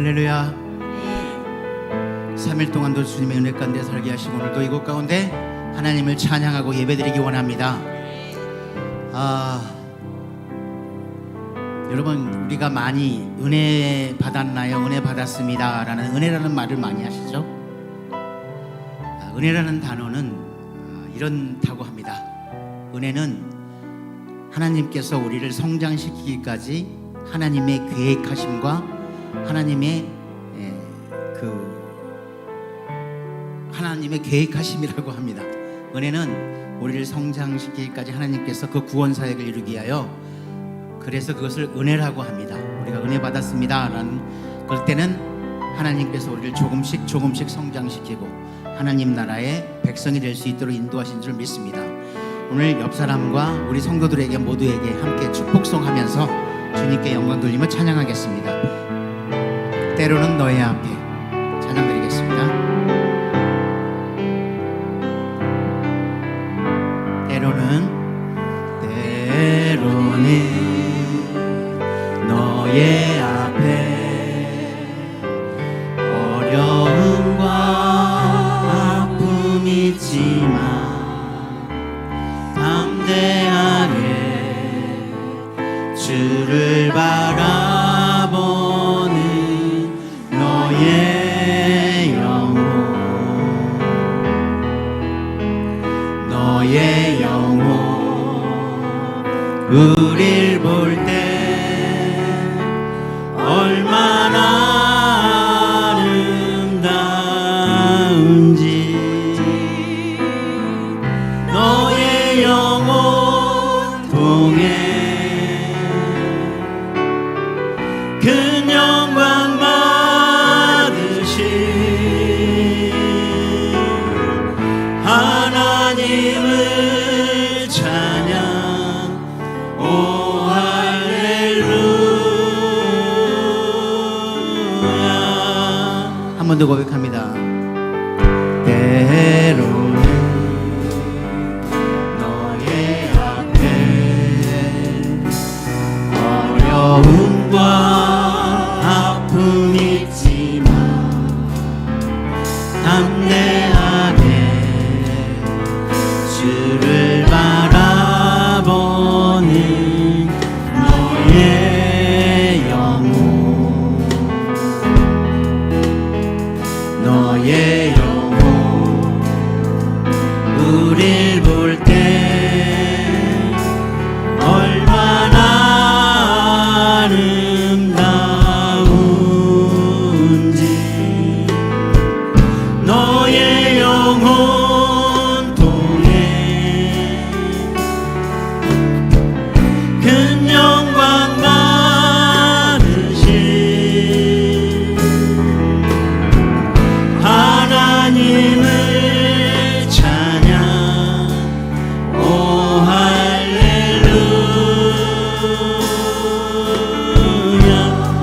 할렐루야. 3일 동안도 주님의 은혜 가운데 살게 하시고 오늘도 이곳 가운데 하나님을 찬양하고 예배드리기 원합니다. 아, 여러분 우리가 많이 은혜 받았나요? 은혜 받았습니다라는 은혜라는 말을 많이 하시죠? 아, 은혜라는 단어는 아, 이런다고 합니다. 은혜는 하나님께서 우리를 성장시키기까지 하나님의 계획하심과 하나님의 에, 그 하나님의 계획하심이라고 합니다. 은혜는 우리를 성장시키기까지 하나님께서 그 구원 사역을 이루기 위하여 그래서 그것을 은혜라고 합니다. 우리가 은혜 받았습니다라는 그럴 때는 하나님께서 우리를 조금씩 조금씩 성장시키고 하나님 나라의 백성이 될 수 있도록 인도하신 줄 믿습니다. 오늘 옆 사람과 우리 성도들에게 모두에게 함께 축복송하면서 주님께 영광 돌리며 찬양하겠습니다. 때로는 앞에 찬 우릴 볼 때 얼마나 번 더 고백합니다. 때로는 너의 앞에 어려움과 너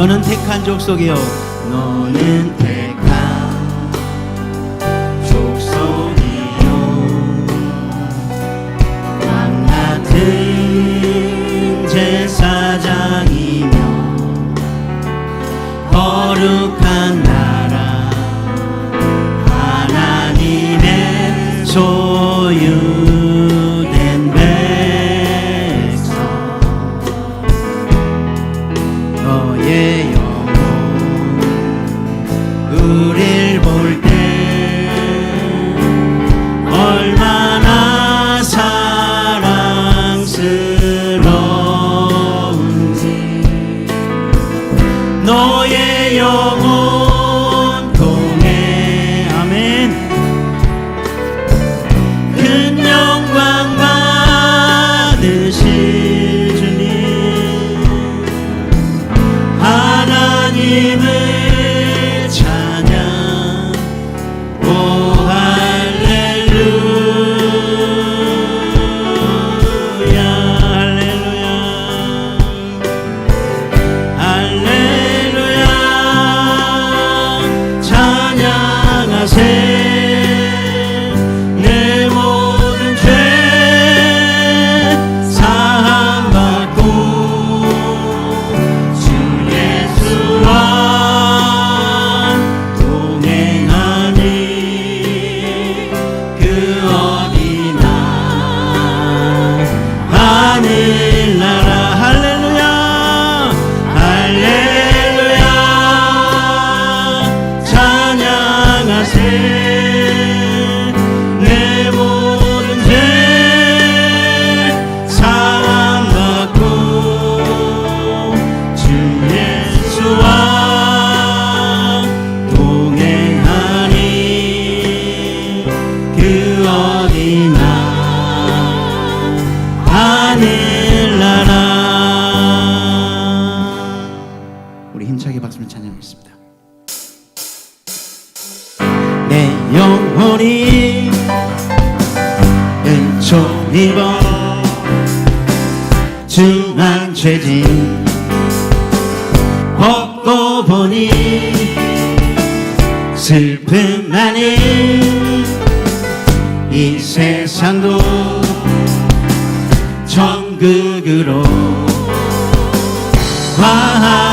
너는 택한 족속이요. 너는 택 영혼이 은총 입어 중한 죄진 벗고 보니 슬픔 많은 이 세상도 천국으로 과하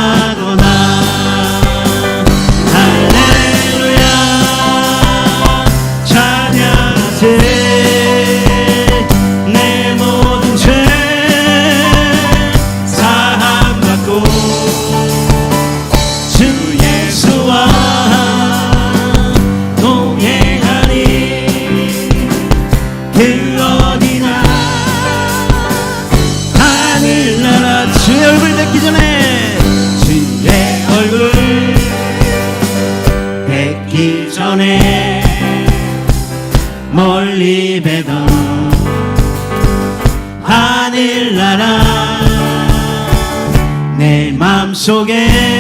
멀리 뵈던 하늘나라 내 맘속에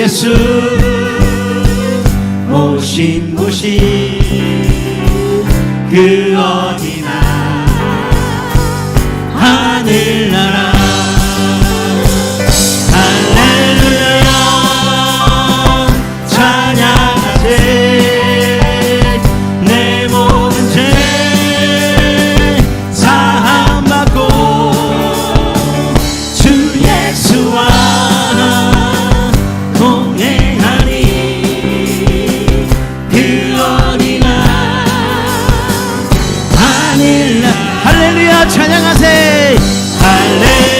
예수 오신 곳이 그 어디 찬양하세 할렐루야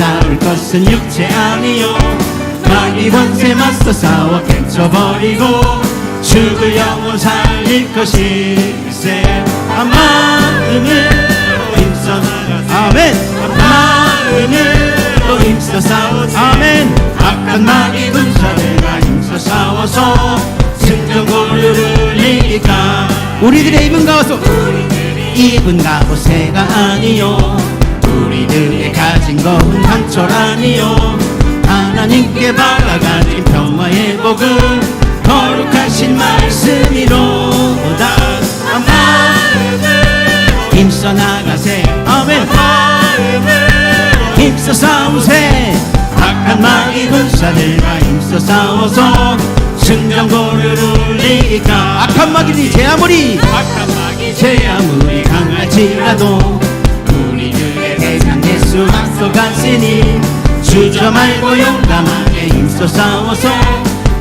싸울 것은 육체 아니요. 마귀 권세 맞서 싸워 깨쳐버리고 죽을 영혼 살릴 것일세. 한 마음으로 힘써 나가세. 아멘. 한 마음으로 힘써 싸우세. 아멘. 악한 마귀 군사들과 힘써 싸워서 승전고류를 이기까 우리들의 입은 가서 입은 가옷새가 아니요 우리들의 가진 것은 한철 아니요. 하나님께 받아가진 평화의 복을 거룩하신 말씀이로다. 한 마음으로 힘써 나가세. 아멘. 힘써 싸우세. 악한 마귀 군사들과 힘써 싸워서 승전고류를 이기까 악한 마귀니 제 아무리 악한 마귀 제 아무리 강할지라도 예수 앞서가시니 주저 말고 용감하게 힘써 싸워서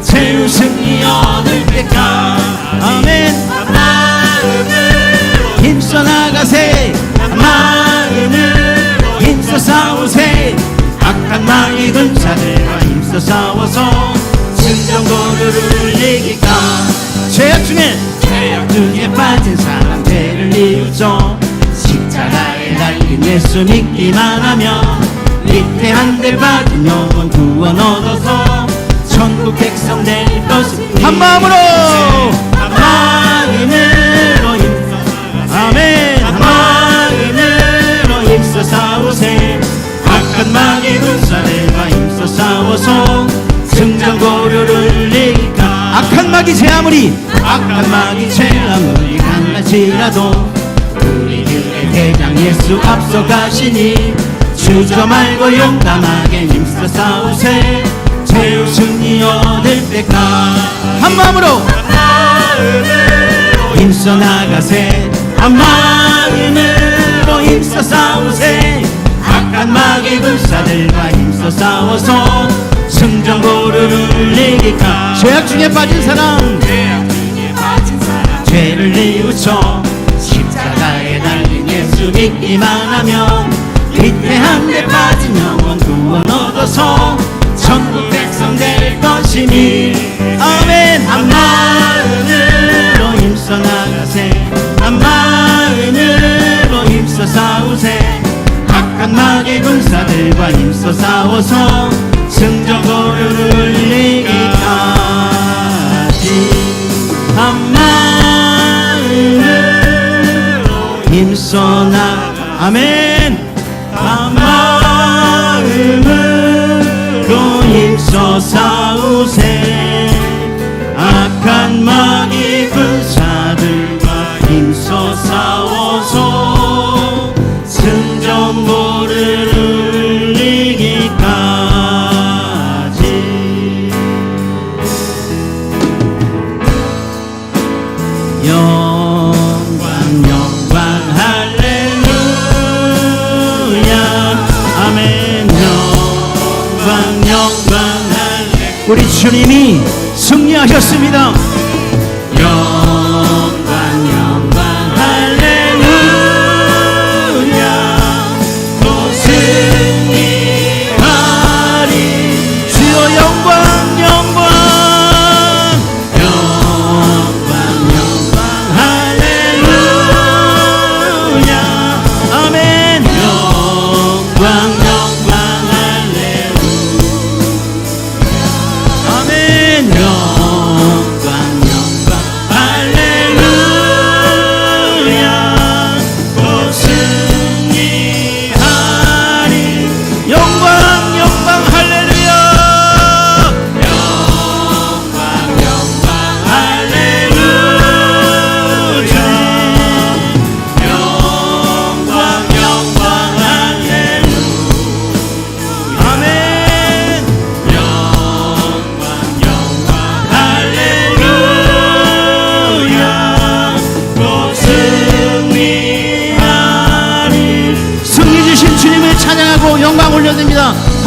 최후 승리 얻을 때까 아멘. 한 마음으로 힘써 나가세. 한 마음으로 힘써 싸우세. 악한 마귀 군사들과 힘써 싸워서 승전고류를 이기까. 죄악 중에 죄악 중에 빠진 사람들을 이루죠 여긴 예수 믿기만 하면 리태한대 받은 영원 구원 얻어서 천국 백성 될 것이니 한 마음으로! 한 마음으로 힘써 아멘. 한 마음으로 힘써 싸우세. 악한 마귀 군사들과 힘써 싸워서 승전 고려를 이까. 악한 마귀 제 아무리 악한 마귀 제 아무리 강할지라도 예수 앞서 가시니 주저 말고 용감하게 힘써 싸우세. 최후 승리 얻을 때까지 한 마음으로 힘써 나가세. 한 마음으로 힘써 싸우세. 악한 마귀 불사들과 힘써 싸워서 승전고를 울리기까 죄악 중에 빠진 사람. 죄를 뉘우쳐 예수 믿기만 하면 위태한 데 빠진 영혼 구원 얻어서 천국 백성 될 것이니. 아멘. 한 마음으로 힘써 나가세. 한 마음으로 힘써 싸우세. 악한 마귀 군사들과 힘써 싸워서 승전 고를 울리기까 아멘. 한 마음으로 힘써 싸우세. 악한 마귀 군사 우리 주님이 승리하셨습니다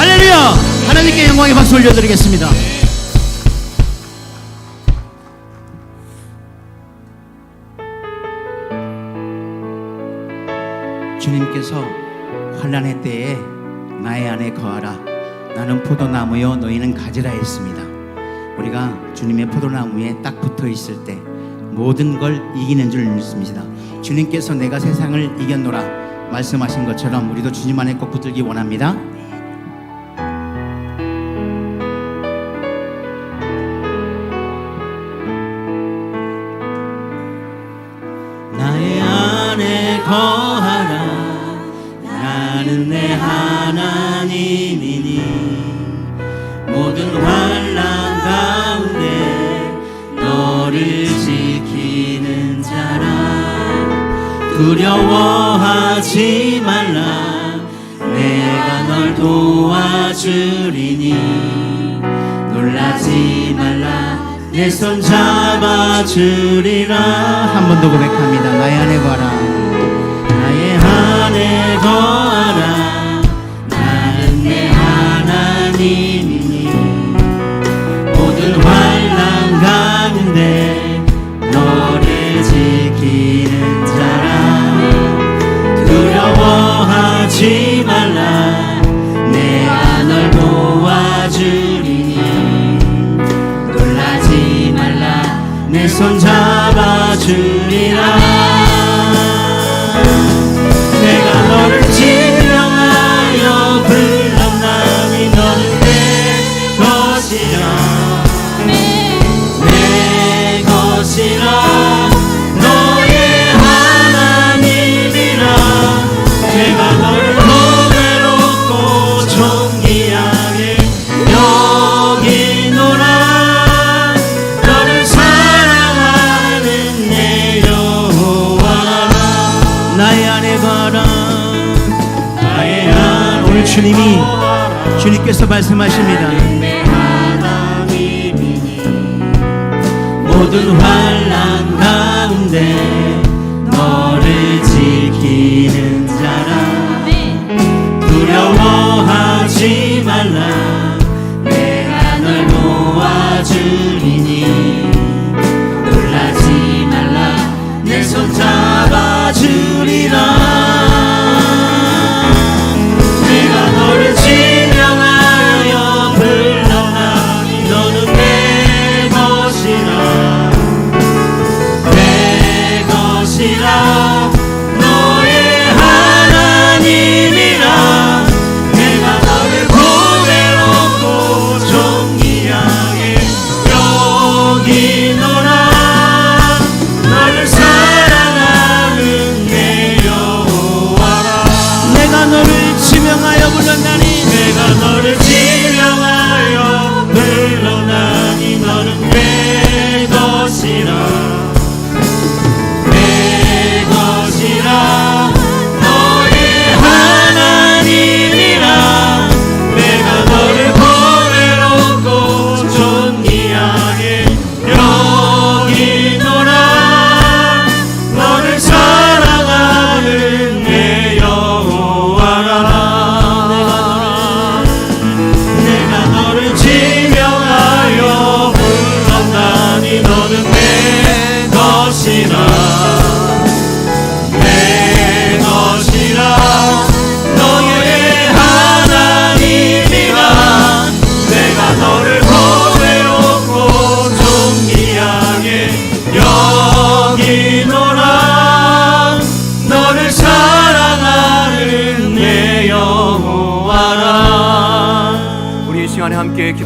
할렐루야! 하나님께 영광의 박수 올려드리겠습니다. 주님께서 환란의 때에 나의 안에 거하라. 나는 포도나무요 너희는 가지라 했습니다. 우리가 주님의 포도나무에 딱 붙어 있을 때 모든 걸 이기는 줄 믿습니다. 주님께서 내가 세상을 이겼노라 말씀하신 것처럼 우리도 주님 안에 꼭 붙들기 원합니다 주리니. 놀라지 말라. 내 손 잡아 주리라. 한 번 더 고백합니다. 나의 안에 거하라. 나의 안에 거 주님이 주님께서 말씀하십니다. 모든 환란 가운데 너를 지키는 자라. 두려워하지 말라. 내가 널 모아주리니. 놀라지 말라. 내 손 잡아주리라.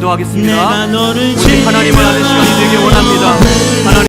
기도하겠습니다. 하나님을